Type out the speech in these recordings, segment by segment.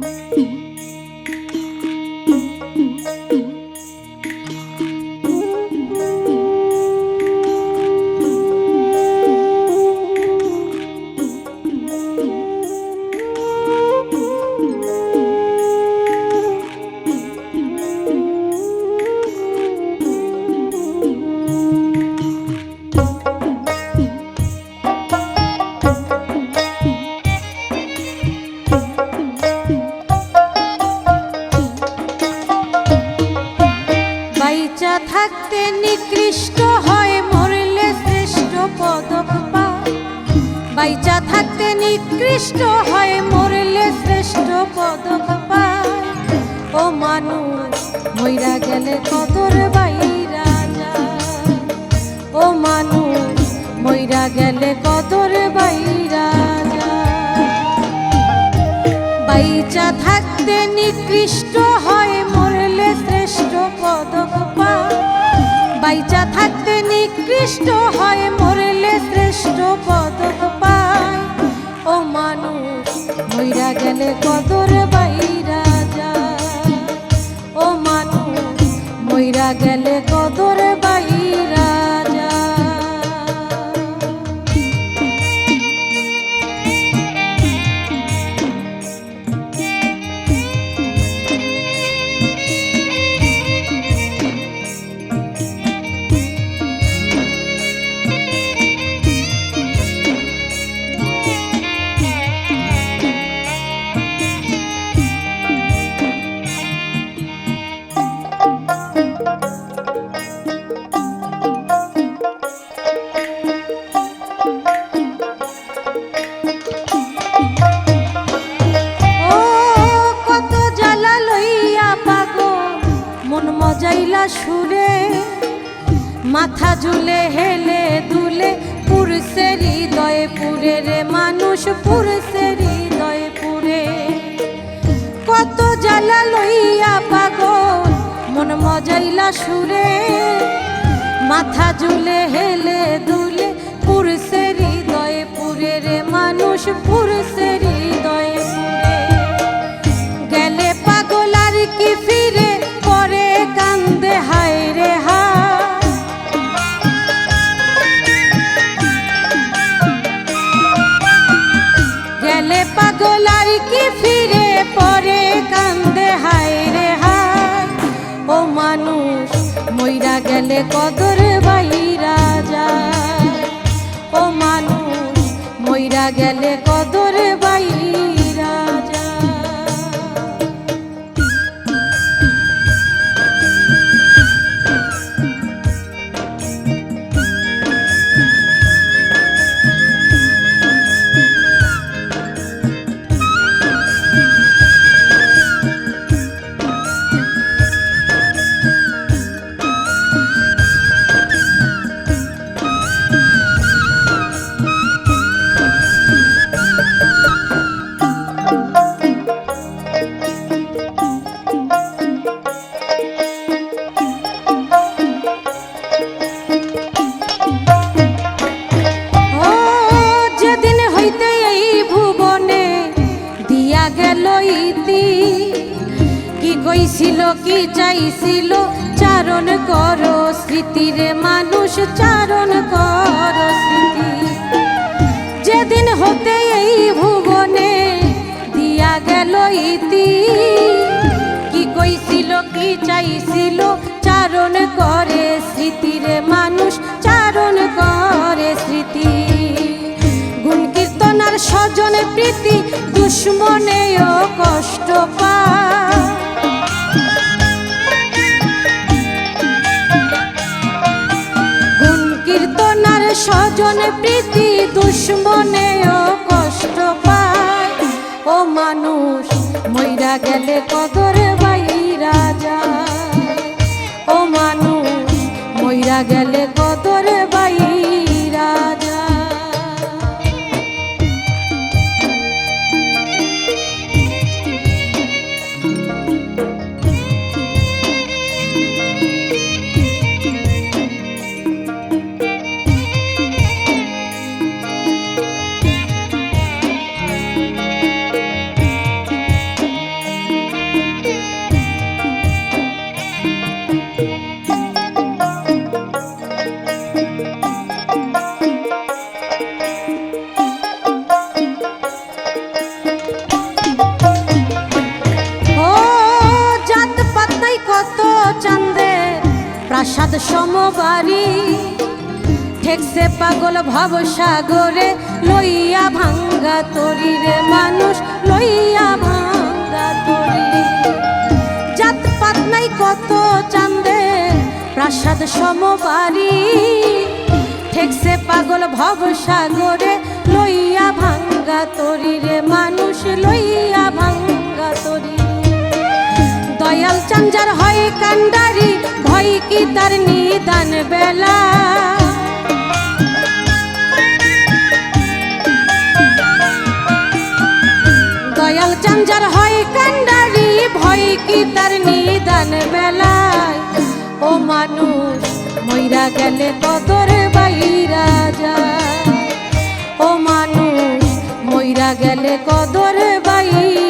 Mm-hmm. থাকতে নিকৃষ্ট হয়, মরলে শ্রেষ্ঠ পদক পায় বাইচা থাকতে নিকৃষ্ট হয়, মরলে শ্রেষ্ঠ পদক পায় ও মানুষ, মইরা গেলে কদর বাইরা ও মানুষ, মইরা গেলে কদর বাইরা বাইচা থাকতে নিকৃষ্ট হয়, মরলে শ্রেষ্ঠ পদক পায় বাইচা থাকতে নিকৃষ্ট হয়, মরলে শ্রেষ্ঠ পদক পায়। ও মানুষ, মইরা গেলে কদর বাইরা যায়। ও মানুষ, মইরা গেলে মজাইলা সুরে, মাথা ঝুলে, হেলে দুলে, পুরুষে হৃদয়ে পুরে রে, মানুষ পুরুষে হৃদয়ে পুরে। কত জ্বালা লইয়া পাগল, মন মজাইলা সুরে, মাথা ঝুলে, হেলে দুলে পুরুষের হৃদয়ে পুরে রে, মানুষ পুরুষের কদর বাইরা যায়। ও মানুষ মইরা গেলে কইছিল কি চাইছিল? চারণ কর স্মৃতিরে মানুষ, চারণ কর স্মৃতি। যেদিন হতে এই ভুবনে দিয়া গেল ইতি। কি কইছিল, কি চাইছিল? চারণ করে স্মৃতিরে মানুষ, চারণ করে স্মৃতি। গুণ কীর্তনার স্বজন প্রীতি, দুশ্মনেও কষ্ট পায়। স্বজন প্রীতি দুশ্মনেও কষ্ট পায়। ও মানুষ, মইরা গেলে কদর বাইরা যায়। ও মানুষ, মইরা গেলে কদর প্রাসাদ সমবাড়ি ঠেকছে পাগল ভব সাগরে লইয়া ভাঙ্গা তরি রে মানুষ, লইয়া ভাঙ্গা তরি জাত পাত নাই কত চান্দে প্রাসাদ সমবাড়ি ঠেকছে পাগল ভব সাগরে লইয়া ভাঙ্গা তরি রে মানুষ, লইয়া ভাঙ্গা তরি দয়াল চাঞ্জার হয় কান্ডারি ভয় কি তার নিদান বেলা? দয়াল চাঞ্জার হয় কান্ডারি, ভয় কি তার নিদান বেলায়? ও মানুষ, মইরা গেলে কদর বাইরা যায়। ও মানুষ, মইরা গেলে কদর বাইরা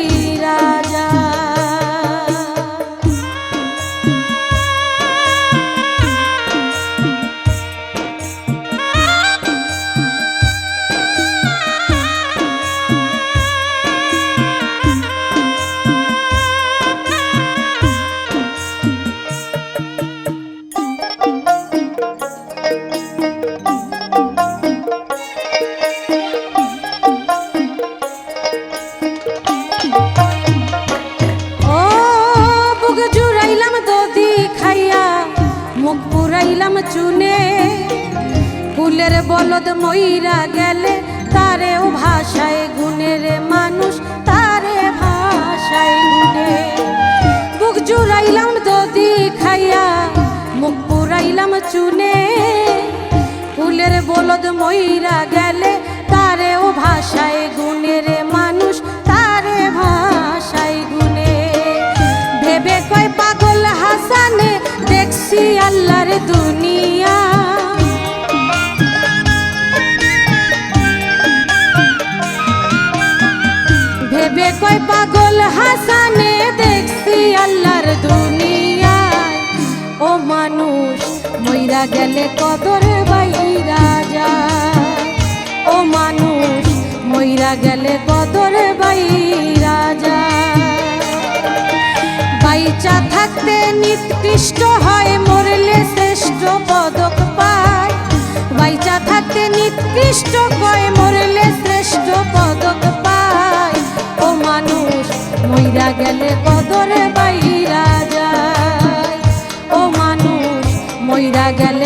পুরাইলাম চুনে ফুলের বলদ মইরা গেলে তারেও ভাষায় গুণের মানুষ, তারে ভাষায় গুণে বুক জুড়াইলাম দদি খাইয়া, মুখ পুরাইলাম চুনে ফুলের বলদ মইরা গেলে তারেও ভাষায় গুণের মানুষ পাগল হাসানে দেখছি ও মানুষ, মইরা গেলে কদর বাইরা যায়। ও মানুষ, মইরা গেলে কদর বাইরা যায়। বাইচা থাকতে নিকৃষ্ট হয়, মরলে শ্রেষ্ঠ পদক পায়। বাইচা থাকতে নিকৃষ্ট কয় মরলে শ্রেষ্ঠ পদক পায়। বাইরা গেলে কদরে বাইরা যায়। ও মানুষ মইরা গেলে